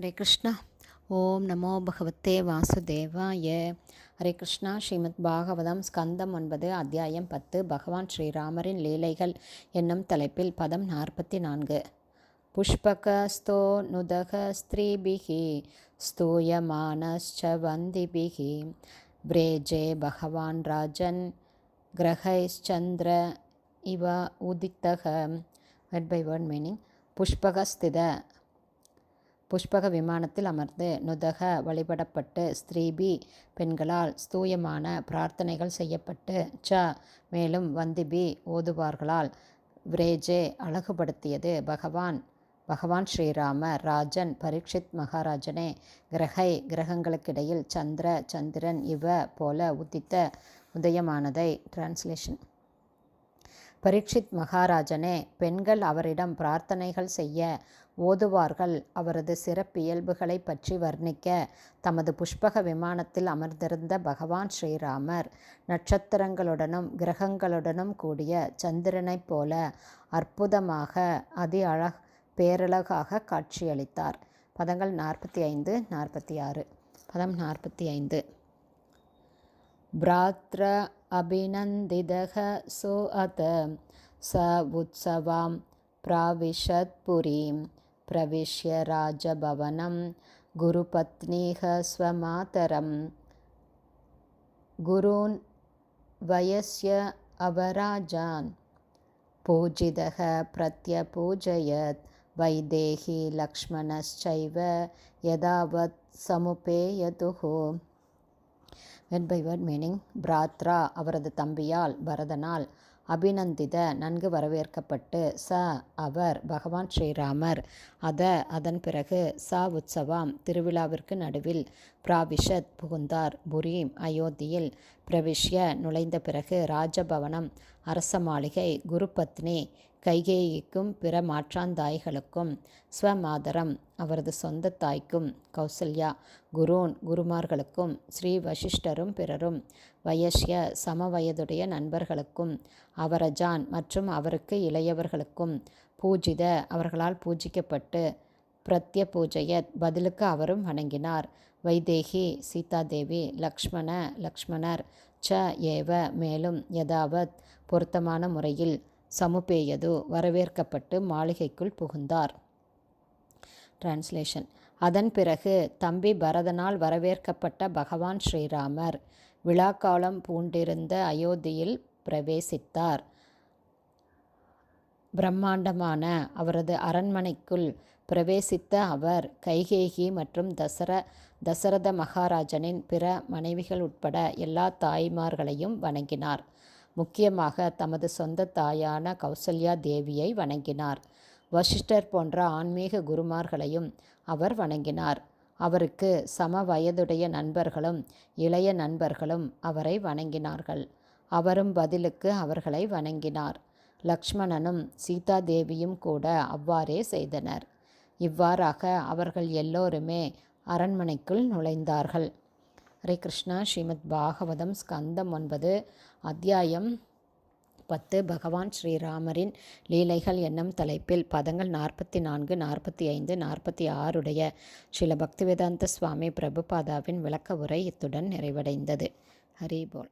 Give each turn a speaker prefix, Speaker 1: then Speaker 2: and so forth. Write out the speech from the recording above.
Speaker 1: ஹரே கிருஷ்ணா. ஓம் நமோ பகவத்தே வாசுதேவாய. ஹரே கிருஷ்ணா ஸ்ரீமத் பாகவதம் ஸ்கந்தம் ஒன்பது அத்தியாயம் பத்து பகவான் ஸ்ரீராமரின் லீலைகள் என்னும் தலைப்பில் பதம் நாற்பத்தி நான்கு. புஷ்பகஸ்தோ நுதக ஸ்திரீபிகி ஸ்தூயமானஸ்ச வந்திபிகி. பிரேஜே பகவான் ராஜன் கிரகைச்சந்திர இவ உதித்தக. வெட் பை வேர்ட் மீனிங் புஷ்பகஸ்தித புஷ்பக விமானத்தில் அமர்ந்து நுதக வழிபடப்பட்டு ஸ்திரீபி பெண்களால் ஸ்தூயமான பிரார்த்தனைகள் செய்யப்பட்டு ச மேலும் வந்திபி ஓதுவார்களால் விரேஜே அழகுபடுத்தியது. பகவான் பகவான் ஸ்ரீராம ராஜன் பரீட்சித் மகாராஜனே கிரகை கிரகங்களுக்கிடையில் சந்திர சந்திரன் இவ போல உதித்த உதயமானதை. டிரான்ஸ்லேஷன் பரீட்சித் மகாராஜனே பெண்கள் அவரிடம் பிரார்த்தனைகள் செய்ய ஓதுவார்கள். அவரது சிறப்பியல்புகளை பற்றி வர்ணிக்க தமது புஷ்பக விமானத்தில் அமர்ந்திருந்த பகவான் ஸ்ரீராமர் நட்சத்திரங்களுடனும் கிரகங்களுடனும் கூடிய சந்திரனைப் போல அற்புதமாக அதி அழக் பேரழகாக காட்சியளித்தார். பதங்கள் நாற்பத்தி ஐந்து நாற்பத்தி ஆறு. பதம் நாற்பத்தி ஐந்து. भ्रात्र अभिनन्दितः सोऽथ स उत्सवां प्राविशत्पुरीं प्रविश्य राजभवनं गुरुपत्नीः स्वमातरं। गुरून् वयस्य अवराजान् पूजितः प्रत्यपूजयत्। वैदेही लक्ष्मणश्चैव यदावत् समुपेयतुः வேர்ட் பை வேர்ட் மீனிங் பிராத்ரா அவரது தம்பியால் பரதனால் அபிநந்தித நன்கு வரவேற்கப்பட்டு ச அவர் பகவான் ஸ்ரீராமர். அத அதன் பிறகு ச உற்சவாம் திருவிழாவிற்கு நடுவில் பிராவிஷத் புகுந்தார். புரீம் அயோத்தியில் பிரவிஷ்ய நுழைந்த பிறகு ராஜபவனம் அரச மாளிகை குருபத்னி கைகேயிக்கும் பிற மாற்றாந்தாய்களுக்கும் ஸ்வமாதரம் அவரது சொந்த தாய்க்கும் கௌசல்யா குருன் குருமார்களுக்கும் ஸ்ரீ வசிஷ்டரும் பிறரும் வயஷ்ய சமவயதுடைய நண்பர்களுக்கும் அவரஜான் மற்றும் அவருக்கு இளையவர்களுக்கும் பூஜித அவர்களால் பூஜிக்கப்பட்டு பிரத்ய பூஜையத் பதிலுக்கு அவரும் வணங்கினார். வைதேகி சீதாதேவி லக்ஷ்மண லக்ஷ்மணர் ச ஏவ மேலும் யதாவத் பொருத்தமான முறையில் சமுபேயது வரவேற்கப்பட்டு மாளிகைக்குள் புகுந்தார். டிரான்ஸ்லேஷன் அதன் பிறகு தம்பி பரதனால் வரவேற்கப்பட்ட பகவான் ஸ்ரீராமர் விழாக்காலம் பூண்டிருந்த அயோத்தியில் பிரவேசித்தார். பிரம்மாண்டமான அவரது அரண்மனைக்குள் பிரவேசித்த அவர் கைகேகி மற்றும் தசர தசரத மகாராஜனின் பிற மனைவிகள் உட்பட எல்லா தாய்மார்களையும் வணங்கினார். முக்கியமாக தமது சொந்த தாயான கௌசல்யா தேவியை வணங்கினார். வசிஷ்டர் போன்ற ஆன்மீக குருமார்களையும் அவர் வணங்கினார். அவருக்கு சம வயதுடைய நண்பர்களும் இளைய நண்பர்களும் அவரை வணங்கினார்கள். அவரும் பதிலுக்கு அவர்களை வணங்கினார். லக்ஷ்மணனும் சீதாதேவியும் கூட அவ்வாறே செய்தனர். இவ்வாறாக அவர்கள் எல்லோருமே அரண்மனைக்குள் நுழைந்தார்கள். ஹரே கிருஷ்ணா ஸ்ரீமத் பாகவதம் ஸ்கந்தம் ஒன்பது அத்தியாயம் பத்து. பகவான் ஸ்ரீராமரின் லீலைகள் என்னும் தலைப்பில் பதங்கள் நாற்பத்தி நான்கு நாற்பத்தி ஐந்து நாற்பத்தி ஆறுடைய ஸ்ரீல பக்திவேதாந்த சுவாமி பிரபுபாதாவின் விளக்க உரை இத்துடன் நிறைவடைந்தது. ஹரி போல்.